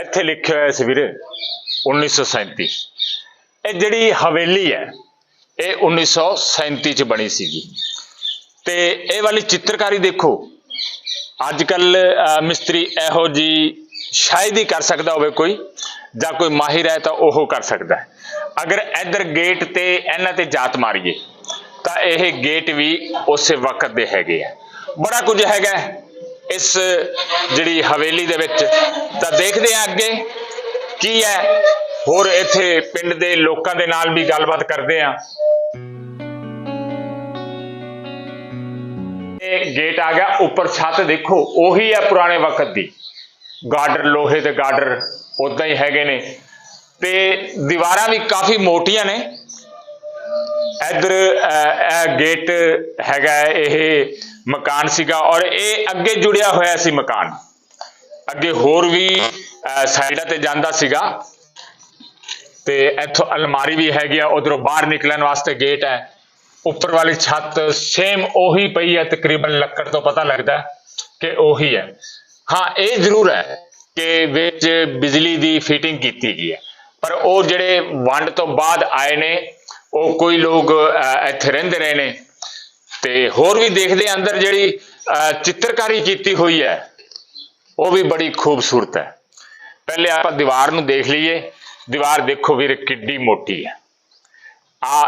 ਇੱਥੇ ਲਿਖਿਆ ਹੋਇਆ ਸੀ ਵੀਰੇ 1937 ਇਹ ਜਿਹੜੀ ਹਵੇਲੀ ਹੈ, ਇਹ 1937 ਚ ਬਣੀ ਸੀਗੀ। ਤੇ ਇਹ ਵਾਲੀ ਚਿੱਤਰਕਾਰੀ ਦੇਖੋ ਅੱਜ ਕੱਲ ਮਿਸਤਰੀ ਇਹੋ ਜੀ ਸ਼ਾਇਦ ਹੀ ਕਰ ਸਕਦਾ ਹੋਵੇ ਕੋਈ, ਜਾਂ ਕੋਈ ਮਾਹਿਰ ਹੈ ਤਾਂ ਉਹ ਕਰ ਸਕਦਾ ਹੈ। ਅਗਰ ਇਧਰ ਗੇਟ ਤੇ ਇਹਨਾਂ ਤੇ ਜਾਤ ਮਾਰੀਏ, ਤਾਂ ਇਹ ਗੇਟ ਵੀ ਉਸੇ ਵਕਤ ਦੇ ਹੈਗੇ ਆ। ਬੜਾ ਕੁਝ ਹੈਗਾ ਇਸ ਜਿਹੜੀ ਹਵੇਲੀ ਦੇ ਵਿੱਚ, ਤਾਂ ਦੇਖਦੇ ਆ ਅੱਗੇ ਕੀ ਹੈ। ਹੋਰ ਇੱਥੇ ਪਿੰਡ ਦੇ ਲੋਕਾਂ ਦੇ ਨਾਲ ਵੀ ਗੱਲਬਾਤ ਕਰਦੇ ਆ ਇਹ ਗੇਟ ਆ ਗਿਆ, ਉੱਪਰ ਛੱਤ ਦੇਖੋ, ਉਹੀ ਹੈ ਪੁਰਾਣੇ ਵਕਤ ਦੀ। ਗਾਰਡਰ ਲੋਹੇ ਦੇ ਗਾਰਡਰ ਉਦਾਂ ਹੀ ਹੈਗੇ ਨੇ। ਤੇ ਦੀਵਾਰਾਂ ਵੀ ਕਾਫੀ ਮੋਟੀਆਂ ਨੇ। ਇਧਰ ਇਹ ਗੇਟ ਹੈਗਾ ਹੈ, ਇਹ ਮਕਾਨ ਸੀਗਾ ਔਰ ਇਹ ਅੱਗੇ ਜੁੜਿਆ ਹੋਇਆ ਸੀ ਮਕਾਨ। ਅੱਗੇ ਹੋਰ ਵੀ ਅਹ, ਸਾਈਡਾਂ ਤੇ ਜਾਂਦਾ ਸੀਗਾ। ਤੇ ਇੱਥੋਂ ਅਲਮਾਰੀ ਵੀ ਹੈਗੀ ਆ ਉਧਰੋਂ ਬਾਹਰ ਨਿਕਲਣ ਵਾਸਤੇ ਗੇਟ ਹੈ। ਉੱਪਰ ਵਾਲੀ ਛੱਤ ਸੇਮ ਉਹੀ ਪਈ ਹੈ ਤਕਰੀਬਨ ਲੱਕੜ ਤੋਂ ਪਤਾ ਲੱਗਦਾ ਕਿ ਉਹੀ ਹੈ। ਹਾਂ ਇਹ ਜ਼ਰੂਰ ਹੈ ਕਿ ਵਿੱਚ ਬਿਜਲੀ ਦੀ ਫਿਟਿੰਗ ਕੀਤੀ ਗਈ ਹੈ। ਪਰ ਉਹ ਜਿਹੜੇ ਵੰਡ ਤੋਂ ਬਾਅਦ ਆਏ ਨੇ ਉਹ ਕੋਈ ਲੋਕ ਇੱਥੇ ਰਹਿੰਦੇ ਰਹੇ ਨੇ। ਤੇ ਹੋਰ ਵੀ ਦੇਖਦੇ ਅੰਦਰ ਜਿਹੜੀ ਅਹ, ਚਿੱਤਰਕਾਰੀ ਕੀਤੀ ਹੋਈ ਹੈ ਉਹ ਵੀ ਬੜੀ ਖੂਬਸੂਰਤ ਹੈ। ਪਹਿਲੇ ਆਪਾਂ ਦੀਵਾਰ ਨੂੰ ਦੇਖ ਲਈਏ। ਦੀਵਾਰ ਦੇਖੋ ਵੀਰ ਕਿੱਡੀ ਮੋਟੀ ਹੈ। ਆ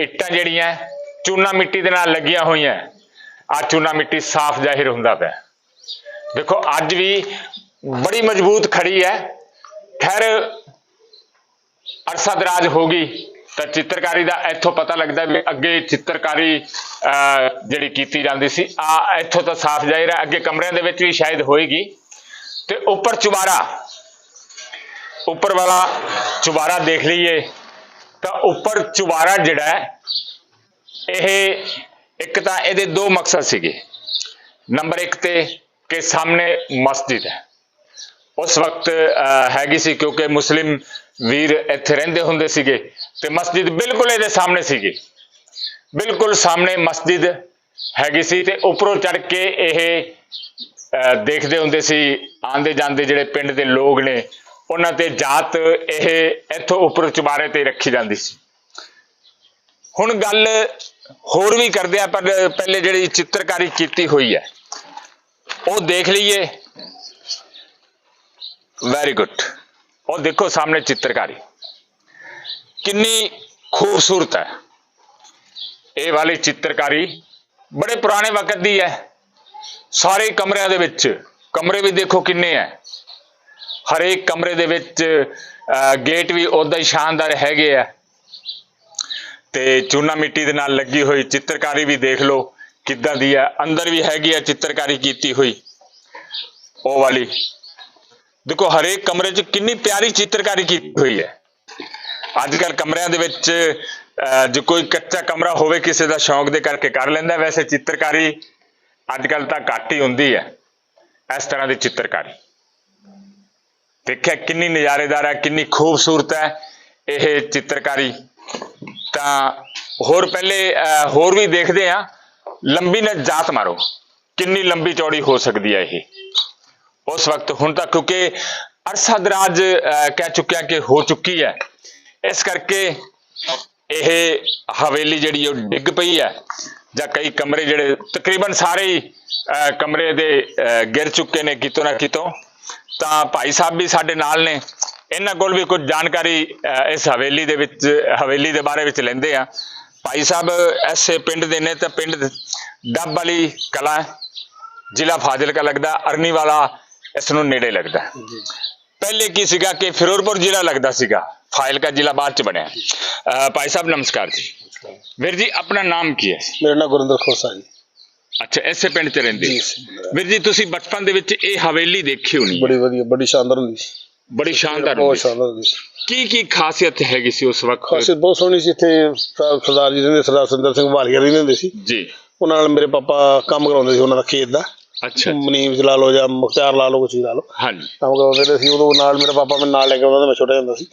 ਇੱਟਾਂ ਜਿਹੜੀਆਂ ਚੂਨਾ ਮਿੱਟੀ ਦੇ ਨਾਲ ਲੱਗੀਆਂ ਹੋਈਆਂ। ਆ ਚੂਨਾ ਮਿੱਟੀ ਸਾਫ਼ ਜ਼ਾਹਿਰ ਹੁੰਦਾ ਪਿਆ। ਦੇਖੋ ਅੱਜ ਵੀ ਬੜੀ ਮਜ਼ਬੂਤ ਖੜੀ ਹੈ। ਖੈਰ ਅਰਸਾ ਦਰਾਜ ਹੋ ਗਈ। ਤਾਂ ਚਿੱਤਰਕਾਰੀ ਦਾ ਇੱਥੋਂ ਪਤਾ ਲੱਗਦਾ ਵੀ ਅੱਗੇ ਚਿੱਤਰਕਾਰੀ ਜਿਹੜੀ ਕੀਤੀ ਜਾਂਦੀ ਸੀ, ਆ ਇੱਥੋਂ ਤਾਂ ਸਾਫ਼ ਜ਼ਾਹਿਰ ਹੈ, ਅੱਗੇ ਕਮਰਿਆਂ ਦੇ ਵਿੱਚ ਵੀ ਸ਼ਾਇਦ ਹੋਏਗੀ। ਤੇ ਉੱਪਰ ਚੁਬਾਰਾ, ਉੱਪਰ ਵਾਲਾ ਚੁਬਾਰਾ ਦੇਖ ਲਈਏ। ਤਾਂ ਉੱਪਰ ਚੁਬਾਰਾ ਜਿਹੜਾ ਇਹ ਇੱਕ ਤਾਂ ਇਹਦੇ ਦੋ ਮਕਸਦ ਸੀਗੇ। ਨੰਬਰ 1 ਤੇ ਕਿ ਸਾਹਮਣੇ ਮਸਜਿਦ ਹੈ। ਉਸ ਵਕਤ ਹੈਗੀ ਸੀ ਕਿਉਂਕਿ ਮੁਸਲਿਮ ਵੀਰ ਇੱਥੇ ਰਹਿੰਦੇ ਹੁੰਦੇ ਸੀਗੇ ਤੇ ਮਸਜਿਦ ਬਿਲਕੁਲ ਇਹਦੇ ਸਾਹਮਣੇ ਸੀਗੀ। ਬਿਲਕੁਲ ਸਾਹਮਣੇ ਮਸਜਿਦ ਹੈਗੀ ਸੀ ਤੇ ਉੱਪਰੋਂ ਚੜ ਕੇ ਇਹ ਦੇਖਦੇ ਹੁੰਦੇ ਸੀ ਆਂਦੇ ਜਾਂਦੇ ਜਿਹੜੇ ਪਿੰਡ ਦੇ ਲੋਕ ਨੇ, ਉਹਨਾਂ ਤੇ ਜਾਤ ਇਹ ਇੱਥੋਂ ਉੱਪਰ ਚੁਬਾਰੇ ਤੇ ਰੱਖੀ ਜਾਂਦੀ ਸੀ। ਹੁਣ ਗੱਲ ਹੋਰ ਵੀ ਕਰਦੇ ਆ, ਪਰ ਪਹਿਲੇ ਜਿਹੜੀ ਚਿੱਤਰਕਾਰੀ ਕੀਤੀ ਹੋਈ ਹੈ, ਉਹ ਦੇਖ ਲਈਏ। ਵੈਰੀ ਗੁੱਡ ਉਹ ਦੇਖੋ ਸਾਹਮਣੇ ਚਿੱਤਰਕਾਰੀ ਕਿੰਨੀ ਖੂਬਸੂਰਤ ਹੈ ਇਹ ਵਾਲੀ ਚਿੱਤਰਕਾਰੀ ਬੜੇ ਪੁਰਾਣੇ ਵਕਤ ਦੀ ਹੈ ਸਾਰੇ ਕਮਰਿਆਂ ਦੇ ਵਿੱਚ ਕਮਰੇ ਵੀ ਦੇਖੋ ਕਿੰਨੇ ਹੈ ਹਰੇਕ ਕਮਰੇ ਦੇ ਵਿੱਚ ਅਹ, ਗੇਟ ਵੀ ਉਦਾਂ ਹੀ ਸ਼ਾਨਦਾਰ ਹੈਗੇ ਆ ਤੇ ਚੂਨਾ ਮਿੱਟੀ ਦੇ ਨਾਲ ਲੱਗੀ ਹੋਈ ਚਿੱਤਰਕਾਰੀ ਵੀ ਦੇਖ ਲਓ ਕਿੱਦਾਂ ਦੀ ਹੈ ਅੰਦਰ ਵੀ ਹੈਗੀ ਹੈ ਚਿੱਤਰਕਾਰੀ ਕੀਤੀ ਹੋਈ ਉਹ ਵਾਲੀ ਦੇਖੋ ਹਰੇਕ ਕਮਰੇ 'ਚ ਕਿੰਨੀ ਪਿਆਰੀ ਚਿੱਤਰਕਾਰੀ ਕੀਤੀ ਹੋਈ ਹੈ। ਅੱਜ ਕੱਲ ਕਮਰਿਆਂ ਦੇ ਵਿੱਚ ਅਹ, ਜੇ ਕੋਈ ਕੱਚਾ ਕਮਰਾ ਹੋਵੇ ਕਿਸੇ ਦਾ ਸ਼ੌਂਕ ਦੇ ਕਰਕੇ ਕਰ ਲੈਂਦਾ ਵੈਸੇ ਚਿੱਤਰਕਾਰੀ ਅੱਜ ਕੱਲ ਤਾਂ ਘੱਟ ਹੀ ਹੁੰਦੀ ਹੈ ਇਸ ਤਰ੍ਹਾਂ ਦੀ ਚਿੱਤਰਕਾਰੀ। ਦੇਖਿਆ ਕਿੰਨੀ ਨਜ਼ਾਰੇਦਾਰ ਹੈ ਕਿੰਨੀ ਖੂਬਸੂਰਤ ਹੈ ਇਹ ਚਿੱਤਰਕਾਰੀ। ਤਾਂ ਹੋਰ ਪਹਿਲੇ ਅਹ, ਹੋਰ ਵੀ ਦੇਖਦੇ ਆ ਲੰਬੀ ਨਾ ਜਾਤ ਮਾਰੋ। ਕਿੰਨੀ ਲੰਬੀ ਚੌੜੀ ਹੋ ਸਕਦੀ ਹੈ ਇਹ। ਉਸ ਵਕਤ ਹੁਣ ਤਾਂ ਕਿਉਂਕਿ ਅਰਸਾ ਦਰਾਜ ਅਹ, ਕਹਿ ਚੁੱਕਿਆ ਕਿ ਹੋ ਚੁੱਕੀ ਹੈ। ਇਸ ਕਰਕੇ ਇਹ ਹਵੇਲੀ ਜਿਹੜੀ ਉਹ ਡਿੱਗ ਪਈ ਹੈ ਜਾਂ ਕਈ ਕਮਰੇ ਜਿਹੜੇ ਤਕਰੀਬਨ ਸਾਰੇ ਹੀ ਅਹ, ਕਮਰੇ ਦੇ ਗਿਰ ਚੁੱਕੇ ਨੇ ਕਿਤੋਂ ਨਾ ਕਿਤੋਂ। ਤਾਂ ਭਾਈ ਸਾਹਿਬ ਵੀ ਸਾਡੇ ਨਾਲ ਨੇ। ਇਹਨਾਂ ਕੋਲ ਵੀ ਕੁਝ ਜਾਣਕਾਰੀ ਇਸ ਹਵੇਲੀ ਦੇ ਵਿੱਚ ਹਵੇਲੀ ਦੇ ਬਾਰੇ ਵਿੱਚ ਲੈਂਦੇ ਆ। ਭਾਈ ਸਾਹਿਬ ਐਸੇ ਪਿੰਡ ਦੇ ਨੇ ਤਾਂ ਪਿੰਡ ਡੱਬ ਵਾਲੀ ਕਲਾ ਹੈ। ਜ਼ਿਲ੍ਹਾ ਫਾਜ਼ਿਲਕਾ ਲੱਗਦਾ ਅਰਨੀ ਵਾਲਾ ਇਸ ਨੂੰ ਨੇੜੇ ਲੱਗਦਾ। ਪਹਿਲੇ ਕੀ ਸੀਗਾ ਕਿ ਫਿਰੋਜ਼ਪੁਰ ਜ਼ਿਲ੍ਹਾ ਲੱਗਦਾ ਸੀਗਾ ਫਾਜ਼ਿਲਕਾ ਜ਼ਿਲ੍ਹਾ ਬਾਅਦ ਚ ਬਣਿਆ। ਭਾਈ ਸਾਹਿਬ ਨਮਸਕਾਰ ਜੀ। ਵੀਰ ਜੀ ਆਪਣਾ ਨਾਮ ਕੀ ਹੈ? ਮੇਰਾ ਨਾਮ ਗੁਰਿੰਦਰ ਖੋਸਾ ਜੀ। ਅੱਛਾ ਐਸੇ ਪਿੰਡ ਚ ਰਹਿੰਦੇ। ਵੀਰ ਜੀ ਤੁਸੀਂ ਬਚਪਨ ਦੇ ਵਿੱਚ ਇਹ ਹਵੇਲੀ ਦੇਖੀ ਹੋਣੀ। ਬੜੀ ਵਧੀਆ ਬੜੀ ਸ਼ਾਨਦਾਰ ਹੁੰਦੀ ਸੀ। ਬੜੀ ਸ਼ਾਨਦਾਰ ਬਹੁਤ। ਸ਼ਾਨਦਾਰ ਹੁੰਦੀ ਸੀ। ਕੀ ਕੀ ਖਾਸੀਅਤ ਹੈਗੀ ਸੀ ਉਸ ਵਕਤ? ਖਾਸੀਅਤ ਬਹੁਤ ਸੋਹਣੀ ਸੀ। ਇੱਥੇ ਸਰ- ਸਰਦਾਰ ਜੀ ਰਹਿੰਦੇ ਸਰਦਾਰ ਸੁੰਦਰ ਸਿੰਘ ਵਾਲੀਆ ਰਹਿੰਦੇ ਹੁੰਦੇ ਸੀ। ਜੀ। ਉਹਨਾਂ ਨਾਲ ਮੇਰੇ ਪਾਪਾ ਕੰਮ ਕਰਾਉਂਦੇ ਸੀ ਉਹਨਾਂ ਦਾ ਖੇਤ ਦਾ। ਅੱਛਾ ਮਨੀਮ ਲਾ ਲਓ ਜਾਂ ਮੁਖਤਿਆਰ ਲਾ ਲਓ ਕੁਛ ਵੀ ਲਾ ਲਓ। ਹਾਂਜੀ। ਕਰਾਉਂਦੇ ਰਹੇ ਸੀ ਉਦੋਂ ਨਾਲ ਮੇਰਾ ਪਾਪਾ ਮੈਨੂੰ ਨਾਲ ਲੈ ਕੇ ਆਉਂਦਾ ਸੀ ਮੈਂ ਛੋਟਾ ਹੁੰਦਾ ਸੀ।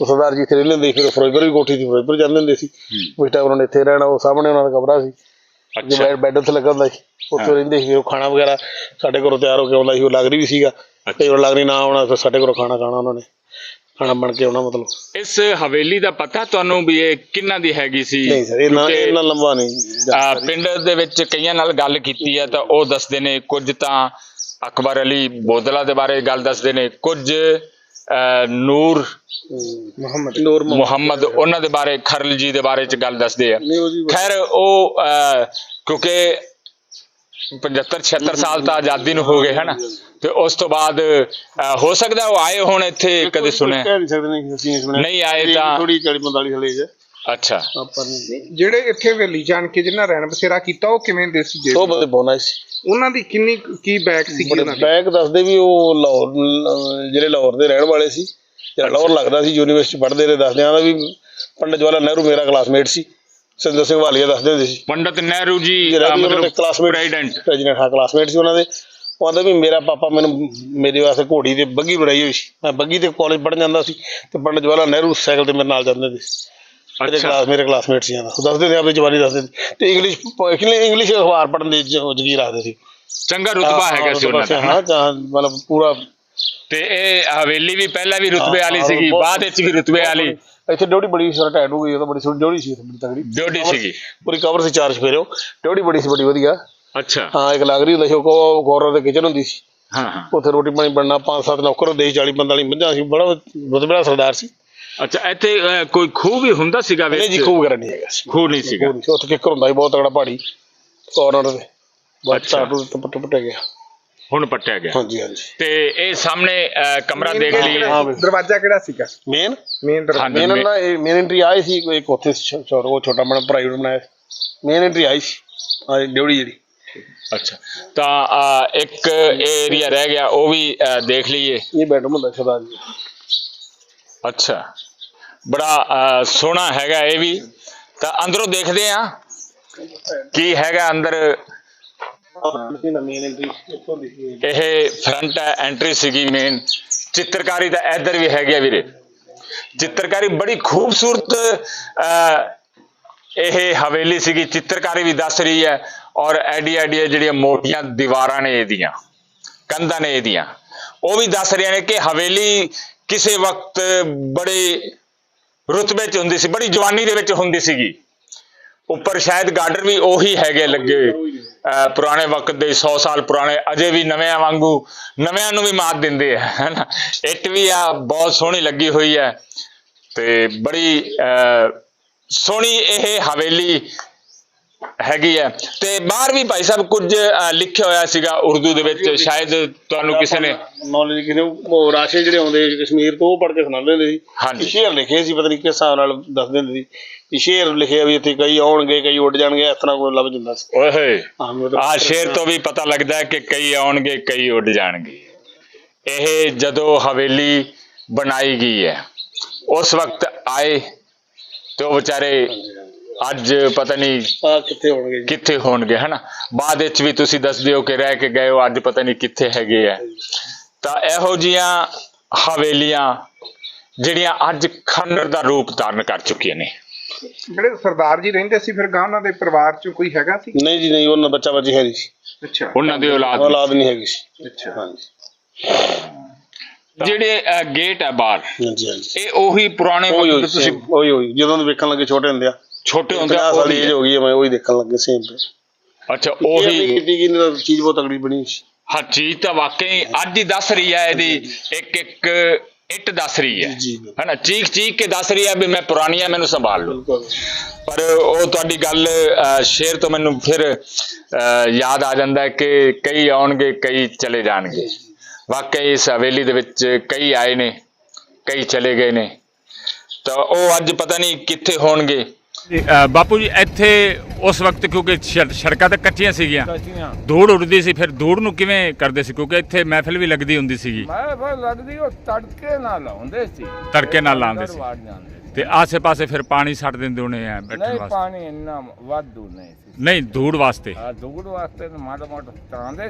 ਉਹ ਸਰਦਾਰ ਜੀ ਇੱਥੇ ਰਹਿੰਦੇ ਹੁੰਦੇ ਸੀ ਫਿਰ ਫਿਰੋਜ਼ਪੁਰ ਵੀ ਕੋਠੀ ਸੀ ਫਿਰੋਜ਼ਪੁਰ ਜਾਂਦੇ ਹੁੰਦੇ ਸੀ। ਉਸ ਟਾਈਮ ਉਹਨਾਂ ਨੇ ਇੱਥੇ ਰਹਿਣਾ ਉਹ ਸਾਹਮਣੇ ਉਹਨਾਂ ਦਾ ਕਮਰਾ ਸੀ। ਅੱਛਾ। ਬੈੱਡ ਬੈੱਡ ਉੱਥੇ ਲੱਗਾ ਹੁੰਦਾ ਸੀ। ਉੱਥੇ ਰਹਿੰਦੇ ਸੀ ਉਹ ਖਾਣਾ ਵਗੈਰਾ ਸਾਡੇ ਘਰੋਂ ਤਿਆਰ ਹੋ ਕੇ ਆਉਂਦਾ ਸੀ ਉਹ ਲੱਗਰੀ ਵੀ ਸੀਗਾ। ਕਈ ਵਾਰ ਲੱਗਰੀ ਨਾ ਆਉਣਾ ਫਿਰ ਸਾਡੇ ਘਰੋਂ ਖਾਣਾ ਖਾਣਾ ਉਹਨਾਂ ਨੇ। ਖਾਣਾ ਬਣ ਕੇ ਆਉਣਾ ਮਤਲਬ? ਇਸ ਹਵੇਲੀ ਦਾ ਪਤਾ ਤੁਹਾਨੂੰ ਵੀ ਇਹ ਕਿੰਨਾ ਦੀ ਹੈਗੀ ਸੀ? ਨਹੀਂ ਸਰ ਕਿਉਂਕਿ, ਇਹਨਾਂ ਲੰਬਾ ਨਹੀਂ ਅਹ, ਪਿੰਡ ਦੇ ਵਿੱਚ ਕਈਆਂ ਨਾਲ ਗੱਲ ਕੀਤੀ ਹੈ ਤਾਂ ਉਹ ਦੱਸਦੇ ਨੇ ਕੁਝ ਤਾਂ ਅਕਬਰ ਅਲੀ ਬੋਦਲਾ ਦੇ ਬਾਰੇ ਗੱਲ ਦੱਸਦੇ ਨੇ ਕੁਝ ਅਹ, ਨੂਰ ਮੁਹੰਮਦ। ਨੂਰ ਮੁਹੰਮਦ। ਉਹਨਾਂ ਦੇ ਬਾਰੇ ਖਰਲ ਜੀ ਦੇ ਬਾਰੇ ਚ ਗੱਲ ਦੱਸਦੇ ਆ। ਨਹੀਂ ਉਹ ਜੀ ਖੈਰ ਉਹ ਅਹ, ਕਿਉਂਕਿ 75 76 ਸਾਲ ਤਾਂ ਆਜ਼ਾਦੀ ਨੂੰ ਹੋ ਗਏ ਹਨ? ਤੇ ਉਸ ਤੋਂ ਬਾਅਦ ਹੋ ਸਕਦਾ ਉਹ ਆਏ ਹੋਣ ਇੱਥੇ ਕਦੇ ਸੁਣਿਆ? ਕਹਿ ਨਹੀਂ ਸਕਦੇ ਨਹੀਂ ਅਸੀਂ ਨਹੀਂ ਸੁਣਿਆ ਨਹੀਂ ਆਏ ਤਾਂ ਥੋੜੀ 40 45 ਹਲੇ ਜੇ ਅੱਛਾ। ਆਪਾਂ ਜਿਹੜੇ ਇੱਥੇ ਹਵੇਲੀ ਜਾਣ ਕੇ ਜਿਹਨਾਂ ਰਹਿਣ ਬਸੇਰਾ ਕੀਤਾ ਉਹ ਕਿਵੇਂ ਦੇ ਸੀ ਉਹ ਬੰਦੇ ਬਹੁਤ nice ਸੀ। ਉਹਨਾਂ ਦੀ ਕਿੰਨੀ ਕੁ- ਕੀ ਬੈਕ ਸੀ ਉਹਨਾਂ ਦੀ? ਬੈਗ ਦੱਸਦੇ ਵੀ ਉਹ ਲਾਹੌਰ ਲ- ਜਿਹੜੇ ਲਾਹੌਰ ਦੇ ਰਹਿਣ ਵਾਲੇ ਸੀ। ਜਿਹੜਾ ਲਾਹੌਰ ਲੱਗਦਾ ਸੀ ਯੂਨੀਵਰਸਿਟੀ ਪੜ੍ਹਦੇ ਰਹੇ ਦੱਸਦੇ ਆਂ ਵੀ ਪੰਡਤ ਜਵਾਹਰ ਲਾਲ ਨਹਿਰੂ ਮੇਰਾ ਕਲਾਸਮੇਟ ਸੀ। ਸਿੰਦਰ ਸਿੰਘ ਵਾਲੀਆ ਦੱਸਦੇ ਹੁੰਦੇ ਸੀ। ਪੰਡਤ ਨਹਿਰੂ ਜੀ ਜਿਹੜਾ ਅਹ, ਵੀ ਉਹਨਾਂ ਦੇ ਮਤਲਬ ਕਲਾਸਮੇਟ ਪ੍ਰੈਜ਼ੀਡੈਂਟ ਪ੍ਰੈਜ਼ੀਡੈਂਟ ਹਾਂ ਕਲਾਸਮੇਟ ਸੀ ਉਹਨਾਂ ਦੇ। ਉਹ ਆਂਦਾ ਵੀ ਮੇਰਾ ਪਾਪਾ ਮੈਨੂੰ ਮੇਰੇ ਵਾਸਤੇ ਘੋੜੀ ਤੇ ਬੱਗੀ ਬਣਾਈ ਹੋਈ ਸੀ। ਮੈਂ ਬੱਗੀ ਤੇ ਕਾਲਜ ਪੜ੍ਹਨ ਜਾਂਦਾ ਸੀ ਤੇ ਪੰਡਤ ਜਵਾਹਰ ਲਾਲ ਨਹਿਰੂ ਸਾਈਕਲ ਤੇ ਮੇਰੇ ਨਾਲ ਜਾਂਦੇ ਸੀ। ਮੇਰੇ ਕਲਾਸ ਮੇਰੇ ਕਲਾਸਮੇਟ ਸੀ ਆਂਦਾ ਉਹ ਦੱਸਦੇ ਨੇ ਆਪਣੀ ਜਵਾਨੀ ਦੱਸਦੇ ਨੇ ਤੇ ਇੰਗਲਿਸ਼ ਇੰਗਲਿਸ਼ ਅਖਬਾਰ ਪੜ੍ਹਨ ਦੇ ਜਗੀ ਰੱਖਦੇ ਸੀ। ਚੰਗਾ ਰੁਤਬਾ ਹੈਗਾ ਸੀ ਉਹਨਾਂ ਦਾ। ਹਾਂ ਜਾਂ ਮਤਲਬ ਪੂਰਾ ਤੇ ਇਹ ਹਵੇਲੀ ਵੀ ਪਹਿਲਾਂ ਵੀ ਰੁਤਬੇ ਵਾਲੀ ਸੀਗੀ ਬਾਅਦ ਵਿੱਚ ਵੀ ਰੁਤਬੇ ਵਾਲੀ। ਇੱਥੇ ਡਿਊਟੀ ਬੜੀ ਸੀ ਟੈਟ ਹੋ ਗਈ ਉਹ ਤਾਂ ਬੜੀ ਛੋਟੀ ਡਿਊਟੀ ਸੀ ਇੱਥੇ ਬੜੀ ਤਗੜੀ ਡਿਊਟੀ ਸੀਗੀ? ਪੂਰੀ ਕਵਰ ਸੀ ਚਾਰਜ ਫੇਰਿਓ ਡਿਊਟੀ ਬੜੀ ਸੀ ਬੜੀ ਵਧੀਆ। ਅੱਛਾ। ਹਾਂ ਇੱਕ ਲੱਗਰੀ ਹੁੰਦਾ ਸੀ ਉਹ ਗੌਰਵ ਦੇ ਕਿਚਨ ਹੁੰਦੀ ਸੀ। ਹਾਂ ਹਾਂ। ਉੱਥੇ ਰੋਟੀ ਪਾਣੀ ਬਣਨਾ ਪੰਜ ਸੱਤ ਨੌਕਰ ਹੁੰਦੇ ਸੀ 40 45 ਮੱਝਾਂ ਸੀ ਬੜਾ ਰੁਤਬਾ ਸਰਦਾਰ ਸੀ। ਅੱਛਾ ਇੱਥੇ ਅਹ, ਕੋਈ ਖੂਹ ਵੀ ਹੁੰਦਾ ਸੀਗਾ ਨਹੀਂ ਜੀ ਵਿੱਚ ਖੂਬ ਵਗੈਰਾ ਨਹੀਂ ਹੈਗਾ ਸੀ। ਖੂਹ ਨਹੀਂ ਸੀਗਾ। ਖੂਹ ਨਹੀਂ ਸੀ ਉੱਥੇ ਕਿੱਕਰ ਹੁੰਦਾ ਸੀ ਬਹੁਤ ਤਗੜਾ ਪਹਾੜੀ ਕਾਰਨਰ ਤੇ। ਅੱਛਾ। ਬੱਚਾ ਟੂ ਟਪ ਟਪ ਗਿਆ। ਹੁਣ ਪੱਟਿਆ ਗਿਆ। ਹਾਂਜੀ ਹਾਂਜੀ। ਤੇ ਇਹ ਸਾਹਮਣੇ ਅਹ, ਕਮਰਾ ਦੇਖ ਲਈਏ। ਹਾਂ। ਦਰਵਾਜ਼ਾ ਕਿਹੜਾ ਸੀਗਾ? ਮੇਨ ਮੇਨ ਦਰਵਾਜ਼ਾ। ਹਾਂਜੀ। ਮੇਨ ਨਾ ਇਹ ਮੇਨ ਐਂਟਰੀ ਆਈ ਸੀ ਕੋਈ ਇੱਕ ਉੱਥੇ ਛ- ਛੋਟਾ ਉਹ ਛੋਟਾ ਬਣਾ ਪ੍ਰਾਈਵੇਟ ਬਣਾਇਆ ਮੇਨ ਐਂਟਰੀ ਆਈ ਸੀ ਆ ਡਿਊਟੀ ਜਿਹੜੀ। ਅੱਛਾ। ਤਾਂ ਇੱਕ ਏਰੀਆ ਰਹਿ ਗਿਆ ਉਹ ਵੀ ਦੇਖ ਲਈਏ। ਇਹ ਬੈਡਰੂਮ ਹੁੰਦਾ ਸਰਦਾਰ ਜੀ। ਅੱਛਾ। ਬੜਾ ਅਹ, ਸੋਹਣਾ ਹੈਗਾ ਇਹ ਵੀ। ਤਾਂ ਅੰਦਰੋਂ ਦੇਖਦੇ ਆ ਕੀ ਹੈਗਾ ਅੰਦਰ ਮੇਨ ਐਂਟਰੀ ਇੱਥੋਂ ਲਿਖੀ ਇਹ ਫਰੰਟ ਐਂਟਰੀ ਸੀਗੀ ਮੇਨ ਚਿੱਤਰਕਾਰੀ ਤਾਂ ਇੱਧਰ ਵੀ ਹੈਗੀ ਆ ਵੀਰੇ। ਚਿੱਤਰਕਾਰੀ ਬੜੀ ਖੂਬਸੂਰਤ ਇਹ ਹਵੇਲੀ ਸੀਗੀ। ਚਿੱਤਰਕਾਰੀ ਵੀ ਦੱਸ ਰਹੀ ਹੈ ਔਰ ਐਡੀ ਐਡੀ ਜਿਹੜੀਆਂ ਮੋਟੀਆਂ ਦੀਵਾਰਾਂ ਨੇ ਇਹਦੀਆਂ, ਕੰਧਾਂ ਨੇ ਇਹਦੀਆਂ। ਉਹ ਵੀ ਦੱਸ ਰਹੀਆਂ ਨੇ ਕਿ ਹਵੇਲੀ ਕਿਸੇ ਵਕਤ ਬੜੇ ਰੁਤਬੇ 'ਚ ਹੁੰਦੀ ਸੀ, ਬੜੀ ਜਵਾਨੀ ਦੇ ਵਿੱਚ ਹੁੰਦੀ ਸੀਗੀ। ਉੱਪਰ ਸ਼ਾਇਦ ਗਾਰਡਨ ਵੀ ਉਹੀ ਹੈਗੇ ਲੱਗੇ ਪੁਰਾਣੇ ਵਕਤ ਦੇ 100 ਸਾਲ ਪੁਰਾਣੇ ਅਜੇ ਵੀ ਨਵਿਆਂ ਵਾਂਗੂ ਨਵਿਆਂ ਨੂੰ ਵੀ ਮਾਤ ਦਿੰਦੇ ਆ ਹੈਨਾ ਇੱਟ ਵੀ ਆ ਬਹੁਤ ਸੋਹਣੀ ਲੱਗੀ ਹੋਈ ਹੈ ਤੇ ਬੜੀ ਸੋਹਣੀ ਇਹ ਹਵੇਲੀ ਹੈਗੀ ਹੈ। ਤੇ ਬਾਹਰ ਵੀ ਭਾਈ ਸਾਹਿਬ ਕੁਝ ਲਿਖਿਆ ਹੋਇਆ ਸੀਗਾ ਉਰਦੂ ਦੇ ਵਿੱਚ ਸ਼ਾਇਦ ਤੁਹਾਨੂੰ ਕਿਸੇ ਨੇ ਨੌਲੇਜ ਕਿਸੇ ਉਹ ਰਾਸ਼ੇ ਜਿਹੜੇ ਆਉਂਦੇ ਕਸ਼ਮੀਰ ਤੋਂ ਉਹ ਪੜ੍ਹ ਕੇ ਸੁਣਾਉਂਦੇ ਹੁੰਦੇ ਸੀ। ਹਾਂਜੀ। ਸ਼ੇਰ ਲਿਖੇ ਸੀ ਪਤਾ ਨਹੀਂ ਕਿਸ ਹਿਸਾਬ ਨਾਲ ਦੱਸਦੇ ਹੁੰਦੇ ਸੀ। ਕਿ ਸ਼ੇਰ ਲਿਖਿਆ ਵੀ ਇੱਥੇ ਕਈ ਆਉਣਗੇ ਕਈ ਉੱਡ ਜਾਣਗੇ ਇਸ ਤਰ੍ਹਾਂ ਕੋਈ ਲੱਭ ਜਾਂਦਾ ਸੀ। ਓਏ ਹੋਏ ਹਾਂ ਮਤਲਬ ਆ ਸ਼ੇਰ ਤੋਂ ਵੀ ਪਤਾ ਲੱਗਦਾ ਹੈ ਕਿ ਕਈ ਆਉਣਗੇ ਕਈ ਉੱਡ ਜਾਣਗੇ। ਇਹ ਜਦੋਂ ਹਵੇਲੀ ਬਣਾਈ ਗਈ ਹੈ ਉਸ ਵਕਤ ਆਏ ਤੇ ਉਹ ਵਿਚਾਰੇ ਅੱਜ ਪਤਾ ਨਹੀਂ ਆ ਕਿੱਥੇ ਹੋਣਗੇ ਜੀ? ਕਿੱਥੇ ਹੋਣਗੇ ਹਨਾ? ਬਾਅਦ ਵਿੱਚ ਵੀ ਤੁਸੀਂ ਦੱਸਦੇ ਹੋ ਕਿ ਰਹਿ ਕੇ ਗਏ ਹੋ ਅੱਜ ਪਤਾ ਨਹੀਂ ਕਿੱਥੇ ਹੈਗੇ ਆ। ਤਾਂ ਇਹੋ ਜੀਆਂ ਹਵੇਲੀਆਂ ਜਿਹੜੀਆਂ ਅੱਜ ਖੰਡਰ ਦਾ ਰੂਪ ਧਾਰਨ ਕਰ ਚੁੱਕੀਆਂ ਨੇ। ਜਿਹੜੇ ਸਰਦਾਰ ਜੀ ਰਹਿੰਦੇ ਸੀ ਫਿਰ ਗਾਂ ਉਹਨਾਂ ਦੇ ਪਰਿਵਾਰ ਚ ਕੋਈ ਹੈਗਾ ਸੀ? ਨਹੀਂ ਜੀ ਨਹੀਂ ਉਹਨਾਂ ਬੱਚਾ ਬੱਚੀ ਹੈ ਨਹੀਂ ਸੀ। ਅੱਛਾ। ਉਹਨਾਂ ਦੀ ਔਲਾਦ ਔਲਾਦ ਨਹੀਂ ਹੈਗੀ ਸੀ। ਅੱਛਾ। ਹਾਂਜੀ। ਜਿਹੜੇ ਗੇਟ ਹੈ ਬਾਹਰ ਹਾਂਜੀ ਹਾਂਜੀ। ਇਹ ਉਹੀ ਪੁਰਾਣੇ ਉਹੀ ਵਕਤ ਤੁਸੀਂ same, ਉਹੀ ਉਹੀ। ਜਦੋਂ ਦੇ ਵੇਖਣ ਲੱਗੇ ਛੋਟੇ ਹੁੰਦੇ ਆ। ਛੋਟੇ ਹੁੰਦੇ 50 ਸਾਲ ਏਜ ਹੋ। ਗਈ ਹੈ ਮੈਂ ਉਹੀ ਦੇਖਣ ਲੱਗੇ ਸੇਮ ਤੇ ਅੱਛਾ ਉਹੀ ਉਹੀ ਕੀਤੀ ਕੀ ਨਹੀਂ ਤਾਂ ਚੀਜ਼ ਬਹੁਤ ਤਗੜੀ ਬਣੀ ਸੀ। ਹਾਂ ਚੀਜ਼ ਤਾਂ ਵਾਕਈ ਅੱਜ ਹੀ ਦੱਸ ਰਹੀ ਹੈ ਇਹਦੀ। ਇੱਕ ਇੱਕ ਇੱਟ ਦੱਸ ਰਹੀ ਹੈ। ਹਨਾ ਚੀਖ ਚੀਖ ਕੇ ਦੱਸ ਰਹੀ ਹੈ ਵੀ ਮੈਂ ਪੁਰਾਣੀ ਆ ਮੈਨੂੰ ਸੰਭਾਲ ਲਓ। ਪਰ ਉਹ ਤੁਹਾਡੀ ਗੱਲ ਸ਼ੇਰ ਤੋਂ ਮੈਨੂੰ ਫਿਰ ਯਾਦ ਆ ਜਾਂਦਾ ਹੈ ਕਿ ਕਈ ਆਉਣਗੇ ਕਈ ਚਲੇ ਜਾਣਗੇ। ਵਾਕਈ ਇਸ ਹਵੇਲੀ ਦੇ ਵਿੱਚ ਕਈ ਆਏ ਨੇ ਕਈ ਚਲੇ ਗਏ ਨੇ। ਤਾਂ ਉਹ ਅੱਜ ਪਤਾ ਨਹੀਂ ਕਿੱਥੇ ਹੋਣਗੇ। ਬਾਪੂ ਜੀ ਇੱਥੇ ਉਸ ਵਕਤ ਕਿਉਂਕਿ ਸੜ- ਸੜਕਾਂ ਤਾਂ ਕੱਚੀਆਂ ਸੀਗੀਆਂ। ਧੂੜ ਉੱਡਦੀ ਸੀ ਫਿਰ ਧੂੜ ਨੂੰ ਕਿਵੇਂ ਕਰਦੇ ਸੀ? ਕਿਉਂਕਿ ਇੱਥੇ ਮਹਿਫਿਲ ਵੀ ਲੱਗਦੀ ਹੁੰਦੀ ਸੀਗੀ। ਮੈਂ ਲੱਗਦੀ ਉਹ ਤੜਕੇ ਨਾਲ ਲਾਉਂਦੇ ਸੀ। ਤੜਕੇ ਨਾਲ ਲਾਉਂਦੇ ਸੀ। ਵਾੜ ਜਾਂਦੇ ਤੇ ਆਸੇ-ਪਾਸੇ ਫਿਰ ਪਾਣੀ ਛੱਡ ਦਿੰਦੇ ਹੋਣੇ ਆ ਬੈਠਣ ਨਹੀਂ ਵਾਸਤੇ? ਪਾਣੀ ਇੰਨਾ ਵਾਧੂ ਨਹੀਂ ਸੀ। ਨਹੀਂ ਧੂੜ ਵਾਸਤੇ? ਆ ਦੂੜ ਵਾਸਤੇ ਤਾਂ ਮਾੜਾ ਮੋਟਾ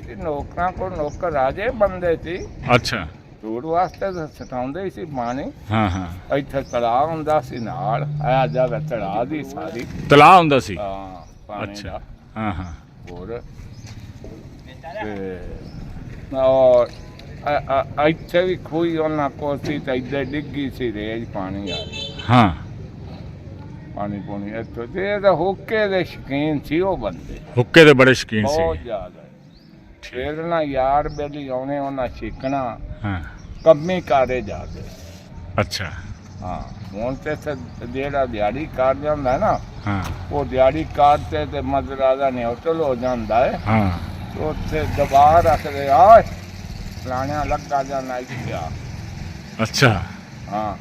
ਸੀ। ਨੌਕਰਾਂ ਕੋਲ ਨੌਕਰ ਰਾਜੇ ਬੰਦੇ ਸੀ। ਅੱਛਾ। ਦੂੜ ਵਾਸਤੇ ਤਾਂ ਸਟਾਉਂਦੇ ਹੀ ਸੀ ਪਾਣੀ। ਹਾਂ ਹਾਂ। ਇੱਥੇ ਤਲਾਅ ਹੁੰਦਾ ਸੀ ਨਾਲ ਆ ਜਗ੍ਹਾ ਤਲਾਅ ਦੀ ਸਾਰੀ। ਤਲਾਅ ਹੁੰਦਾ ਸੀ? ਹਾਂ ਪਾਣੀ ਅੱਛਾ। ਦਾ। ਹਾਂ ਹਾਂ। ਹੋਰ? ਤੇ ਔਰ ਅ- ਅ- ਇੱਥੇ ਵੀ ਖੂਹੀ ਉਹਨਾਂ ਕੋਲ ਸੀ ਤਾਂ ਇੱਧਰ ਡਿੱਗੀ ਸੀ ਰੇਜ ਪਾਣੀ ਆ। ਹਾਂ। ਪਾਣੀ ਪੂਣੀ ਇੱਥੋਂ ਤੇ ਇਹਦਾ ਹੋਕੇ ਦੇ ਸ਼ਕੀਨ ਸੀ ਉਹ ਬੰਦੇ। ਹੁੱਕੇ ਦੇ ਬੜੇ ਸ਼ੌਕੀਨ ਬਹੁਤ ਸੀ ਜ਼ਿਆਦਾ। ਫਿਰ ਨਾ ਯਾਰ ਬੇਲੀ ਆਉਣੇ ਉਹਨਾਂ ਛਿਕਣਾ। ਹਾਂ। ਕੰਮੀ ਕਾਰੇ ਜਾਂਦੇ। ਅੱਛਾ। ਹਾਂ ਹੁਣ ਤੇ ਜਿਹੜਾ ਦਿਹਾੜੀ ਕਰ ਜਾਂਦਾ ਹੈ ਨਾ ਹਾਂ। ਉਹ ਦਿਹਾੜੀ ਕਾਟਤੇ ਤੇ ਮਦਰਾਦਾ ਨੇ ਹੋਟਲ ਹੋ ਜਾਂਦਾ ਹੈ ਹਾਂ। ਤੇ ਉੱਥੇ ਦਬਾ ਰੱਖਦੇ ਆ ਫਲਾਣਿਆਂ ਲੱਗਾ ਜਾਣਾ ਇੱਥੇ ਆ। ਅੱਛਾ। ਹਾਂ।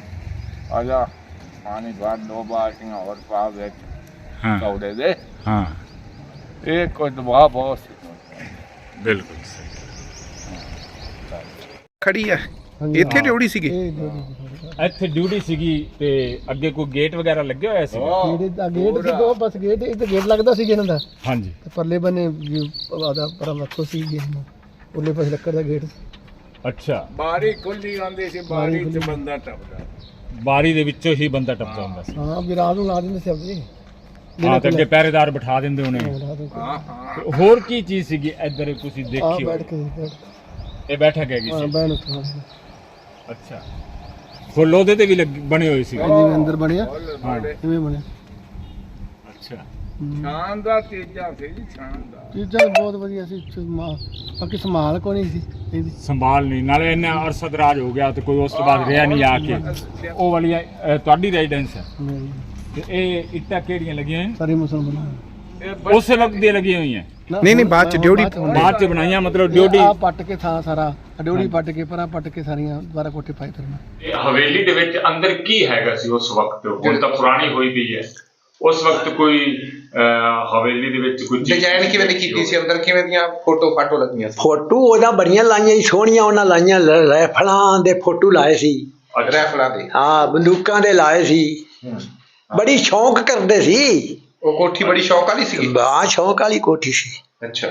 ਆ ਜਾ ਪਾਣੀ ਭਰ ਦੋ ਬਾਲਟੀਆਂ ਹੋਰ ਪਾ ਵਿੱਚ ਹਾਂ। ਕੌੜੇ ਦੇ। ਹਾਂ। ਇਹ ਕੋਈ ਦਬਾਅ ਬਹੁਤ ਸੀ। ਬਿਲਕੁਲ ਸਹੀ ਖੜੀ ਹੈ। ਇੱਥੇ ਡਿਊਟੀ ਸੀਗੀ? ਇੱਥੇ ਡਿਊਟੀ ਸੀਗੀ ਤੇ ਅੱਗੇ ਕੋਈ ਗੇਟ ਵਗੈਰਾ ਲੱਗਿਆ ਹੋਇਆ ਸੀ? ਗੇਟ ਦਾ ਗੇਟ ਸੀ ਉਹ ਬਸ ਗੇਟ ਇੱਕ ਗੇਟ ਲੱਗਦਾ ਸੀ ਜਿਹਨਾਂ ਦਾ? ਹਾਂਜੀ। ਤੇ ਪਰਲੇ ਬੰਨੇ ਆਦਾ ਪਰਮ ਰੱਖੋ ਸੀ ਜਿਹਨਾਂ ਉਹਲੇ ਪਾਸੇ ਲੱਕੜ ਦਾ ਗੇਟ। ਅੱਛਾ। ਬਾਰੀ ਖੁੱਲੀ ਆਉਂਦੀ ਸੀ ਬਾਰੀ ਚ ਬੰਦਾ ਟੱਪਦਾ। ਬਾਰੀ ਦੇ ਵਿੱਚੋਂ ਹੀ ਬੰਦਾ ਟੱਪਦਾ ਹੁੰਦਾ ਸੀ। ਹਾਂ ਵੀ ਰਾਤ ਨੂੰ ਲਾ ਦਿੰਦੇ ਸੀ ਆਪਣੀ ਹਾਂ ਤੇ ਅੱਗੇ ਪਹਿਰੇਦਾਰ ਬਿਠਾ ਦਿੰਦੇ ਹੋਣੇ। ਤੇ ਹੋਰ ਕੀ ਚੀਜ਼ ਸੀਗੀ? ਇੱਧਰ ਤੁਸੀਂ ਆ ਦੇਖੀ ਬੈਠ? ਕੇ ਬੈਠ ਇਹ ਬੈਠਕ ਹੈਗੀ ਹਾਂ ਸੀ ਬੈਨ ਉੱਠਾ ਅੱਛਾ। ਫੁੱਲ ਉਹਦੇ ਤੇ ਵੀ ਲੱਗ- ਬਣੇ ਹੋਏ ਸੀ। ਜਿਵੇਂ ਅੰਦਰ ਬਣਿਆ। ਹਾਂ। ਕਿਵੇਂ ਬਣਿਆ। ਅੱਛਾ। ਸ਼ਾਨਦਾਰ ਚੀਜ਼ਾਂ ਸੀ ਜੀ ਸ਼ਾਨਦਾਰ ਚੀਜ਼ਾਂ ਬਹੁਤ ਵਧੀਆ ਸੀ ਸਮਾ- ਬਾਕੀ ਸੰਭਾਲ ਕੋਈ ਨਹੀਂ ਸੀ ਇਹਦੀ ਸੰਭਾਲ ਨਹੀਂ ਨਾਲੇ ਇੰਨਾ ਅਰਸਦ ਰਾਜ ਹੋ ਗਿਆ ਤੇ ਕੋਈ ਉਸ ਤੋਂ ਬਾਅਦ ਰਿਹਾ ਨਹੀਂ ਆ ਕੇ। ਉਹ ਅਹ, ਤੁਹਾਡੀ ਰੈਜ਼ੀਡੈਂਸ ਹੈ। ਮੇਰੀ ਤੇ ਇਹ ਇੱਟਾਂ ਕਿਹੜੀਆਂ ਲੱਗੀਆਂ ਹੋਈਆਂ ਸਾਰੀ ਮੁਸਲਮਾਨ ਇਹ ਉਸੇ ਵਕਤ ਦੀਆਂ ਲੱਗੀਆਂ ਹੋਈਆਂ। ਨਹੀਂ, ਨਹੀਂ, ਬਾਅਦ ਚ ਡਿਊਟੀ ਬਾਅਦ ਚ ਬਣਾਈਆਂ ਮਤਲਬ ਡਿਊਟੀ ਆ ਪੱਟ ਕੇ ਥਾਂ ਸਾਰਾ ਡਿਊਟੀ ਪੱਟ ਕੇ ਪਰਾਂ ਪੱਟ ਕੇ ਸਾਰੀਆਂ ਦੁਬਾਰਾ ਕੋਠੇ ਪਾਈ ਫਿਰਨਾ ਇਹ ਹਵੇਲੀ ਦੇ ਵਿੱਚ ਅੰਦਰ ਕੀ ਹੈਗਾ ਸੀ ਉਸ ਵਕਤ? ਹੁਣ ਤਾਂ ਪੁਰਾਣੀ ਹੋਈ ਪਈ ਹੈ। ਉਸ ਵਕਤ ਕੋਈ ਅਹ, ਹਵੇਲੀ ਦੇ ਵਿੱਚ ਕੋਈ ਚੀਜ਼- ਡਿਜ਼ਾਈਨ ਕਿਵੇਂ ਦੀ ਕੀਤੀ ਸੀ? ਅੰਦਰ ਕਿਵੇਂ ਦੀਆਂ ਫੋਟੋ ਫਾਟੋ ਲੱਗੀਆਂ ਸੀ? ਫੋਟੋ ਉਹਦਾ ਬੜੀਆਂ ਲਾਈਆਂ ਸੀ ਸੋਹਣੀਆਂ ਉਹਨਾਂ ਲਾਈਆਂ ਲ- ਰਾਈਫਲਾਂ ਦੇ ਫੋਟੋ ਲਾਏ ਸੀ। ਰੈਫਲਾਂ ਦੇ। ਹਾਂ ਬੰਦੂਕਾਂ ਦੇ ਲਾਏ ਸੀ। ਬੜੀ ਸ਼ੌਂਕ ਕਰਦੇ ਸੀ। ਉਹ ਕੋਠੀ ਬੜੀ ਸ਼ੌਕ ਵਾਲੀ ਸੀਗੀ? ਬਾ ਸ਼ੌਂਕ ਵਾਲੀ ਕੋਠੀ ਸੀ। ਅੱਛਾ।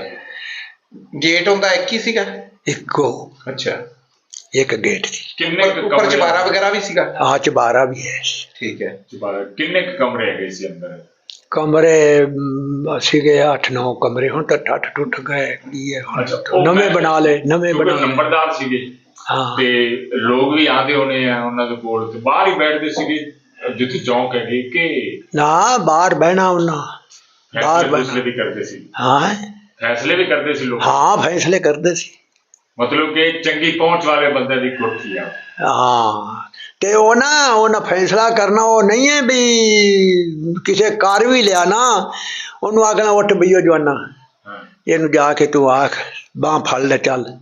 ਗੇਟ ਹੁੰਦਾ ਇੱਕ ਹੀ ਸੀਗਾ? ਇੱਕੋ। ਅੱਛਾ। ਇੱਕ ਗੇਟ ਸੀ। ਕਿੰਨੇ ਉੱਪਰ ਕਮਰੇ? ਚਬਾਰਾ ਵਗੈਰਾ ਵੀ ਸੀਗਾ? ਆ ਚਬਾਰਾ ਵੀ ਹੈ। ਠੀਕ ਹੈ। ਚੁਬਾਰਾ। ਕਿੰਨੇ ਕਮਰੇ ਹੈਗੇ ਸੀ ਅੰਦਰ? ਕਮਰੇ ਸੀਗੇ 8-9 ਕਮਰੇ। ਹੁਣ ਤਾਂ ਠੱਠ ਟੁੱਟ ਗਏ ਕੀ ਹੈ ਨਵੇਂ ਬਣਾ ਲਏ ਨਵੇਂ ਬਣਾ ਲਏ। ਨੰਬਰਦਾਰ ਸੀਗੇ। ਹਾਂ। ਤੇ ਲੋਕ ਵੀ ਆਉਂਦੇ ਹੋਣੇ ਆ ਉਹਨਾਂ ਦੇ ਕੋਲ ਤੇ ਬਾਹਰ ਹੀ ਬੈਠਦੇ ਸੀਗੇ। ਜਿੱਥੇ ਚੌਂਕ ਹੈਗੇ ਕਿ ਨਾ ਬਾਹਰ ਬਹਿਣਾ ਉਹਨਾਂ। ਬਾਹਰ ਫੈਸਲੇ ਵੀ ਕਰਦੇ ਸੀ। ਹਾਂ। ਫੈਸਲੇ ਵੀ ਕਰਦੇ ਸੀ ਲੋਕ। ਹਾਂ ਫੈਸਲੇ ਕਰਦੇ ਸੀ। ਮਤਲਬ ਕਿ ਚੰਗੀ ਪਹੁੰਚ ਵਾਲੇ ਬੰਦੇ ਦੀ ਕੋਠੀ ਆ। ਹਾਂ। ਤੇ ਉਹ ਨਾ ਉਹਨਾਂ ਫੈਸਲਾ ਕਰਨਾ ਉਹ ਨਹੀਂ ਹੈ ਵੀ ਕਿਸੇ ਕਰ ਵੀ ਲਿਆ ਨਾ ਉਹਨੂੰ ਆਖਣਾ ਉੱਠ ਬਈਓ ਜਵਾਨਾ। ਇਹਨੂੰ ਜਾ ਕੇ ਤੂੰ ਆਖ ਬਾਹ ਫੜ ਲੈ ਚੱਲ।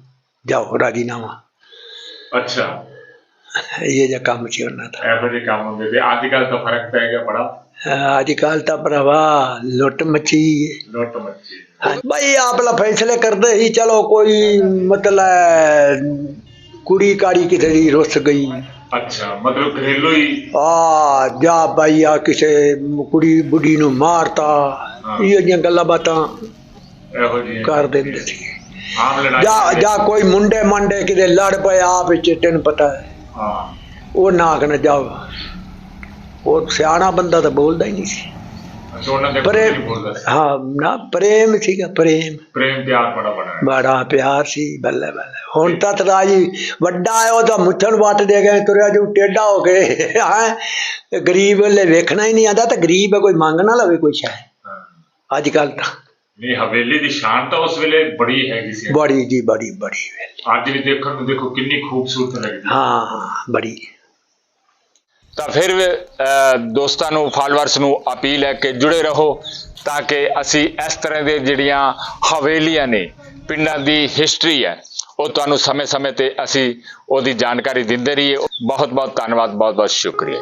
ਜਾਓ ਰਾਜੀਨਾਮਾ। ਅੱਛਾ। ਇਹ ਜਿਹਾ ਕੰਮ ਸੀ ਉਹਨਾਂ ਦਾ ਇਹੋ ਜਿਹੇ ਕੰਮ ਹੁੰਦੇ ਤੇ ਅੱਜ ਕੱਲ ਤਾਂ ਫ਼ਰਕ ਪੈ ਗਿਆ ਬੜਾ ਅੱਜ ਕੱਲ ਤਾਂ ਭਰਾਵਾ ਲੁੱਟ ਹੈ। ਲੁੱਟ ਹਾਂ, ਬਈ ਆਪਲਾ ਫੈਸਲੇ ਕਰਦੇ ਹੀ ਚਲੋ ਕੋਈ ਮਤਲਬ ਕੁੜੀ ਕਾੜੀ ਕਿਤੇ ਦੀ ਰੁੱਸ ਗਈ ਅੱਛਾ ਮਤਲਬ ਘਰੇਲੂ ਹੀ ਆ ਜਾ ਬਾਈ ਆ ਕਿਸੇ ਕੁੜੀ ਬੁੱਢੀ ਨੂੰ ਮਾਰਤਾ ਇਹ ਜਿਹੀਆਂ ਗੱਲਾਂ ਬਾਤਾਂ ਇਹੋ ਜਿਹੇ ਕਰ ਦਿੰਦੇ ਸੀ ਆਮ ਲੜਾਈ ਜਾਂ ਜਾਂ ਕੋਈ ਮੁੰਡੇ ਮੰਡੇ ਕਿਤੇ ਲੜ ਪਏ ਆਪ ਵਿੱਚ ਤੈਨੂੰ ਪਤਾ ਹਾਂ ਉਹ ਨਾ ਆਖਣਾ ਜਾਓ। ਉਹ ਸਿਆਣਾ ਬੰਦਾ ਤਾਂ ਬੋਲਦਾ ਹੀ ਨਹੀਂ ਸੀ। ਪ੍ਰੇਮ। ਹਾਂ ਨਾ ਪ੍ਰੇਮ ਸੀਗਾ ਪ੍ਰੇਮ। ਪ੍ਰੇਮ ਪਿਆਰ ਬੜਾ ਹੈ ਬੜਾ ਪਿਆਰ ਸੀ ਬੱਲੇ ਬੱਲੇ। ਹੁਣ ਤਾਂ ਤਰਾ ਜੀ ਵੱਡਾ ਹੈ ਉਹ ਤਾਂ ਮੁੱਛਣ ਵੱਟ ਦੇ ਗਏ ਤੁਰਿਆ ਜੂ ਟੇਡਾ ਹੋ ਕੇ ਹੈ। ਗਰੀਬ ਵਾਲੇ ਵੇਖਣਾ ਹੀ ਨਹੀਂ ਆਂਦਾ ਤਾਂ ਗਰੀਬ ਹੈ ਕੋਈ ਮੰਗ ਨਾ ਲਵੇ ਕੋਈ ਹਾਂ। ਅੱਜ ਕੱਲ ਤਾਂ। ਨਹੀਂ ਹਵੇਲੀ ਦੀ ਸ਼ਾਨ ਤਾਂ ਉਸ ਵੇਲੇ ਬੜੀ ਹੈਗੀ ਸੀ। ਬੜੀ ਜੀ ਬੜੀ ਬੜੀ ਅੱਜ ਵੀ ਦੇਖਣ ਨੂੰ ਦੇਖੋ ਕਿੰਨੀ ਖੂਬਸੂਰਤ ਲੱਗਦੀ ਹੈ ਹਾਂ ਬੜੀ। ਤਾਂ ਫਿਰ ਦੋਸਤਾਂ ਨੂੰ ਫਾਲੋਅਰਸ ਨੂੰ ਅਪੀਲ ਹੈ ਕਿ ਜੁੜੇ ਰਹੋ ਤਾਂ ਕਿ ਅਸੀਂ ਇਸ ਤਰ੍ਹਾਂ ਦੇ ਜਿਹੜੀਆਂ ਹਵੇਲੀਆਂ ਨੇ ਪਿੰਡਾਂ ਦੀ ਹਿਸਟਰੀ ਹੈ ਉਹ ਤੁਹਾਨੂੰ ਸਮੇਂ-ਸਮੇਂ ਤੇ ਅਸੀਂ ਉਹਦੀ ਜਾਣਕਾਰੀ ਦਿੰਦੇ ਰਹੀਏ। ਬਹੁਤ ਬਹੁਤ ਧੰਨਵਾਦ ਬਹੁਤ ਬਹੁਤ ਸ਼ੁਕਰੀਆ।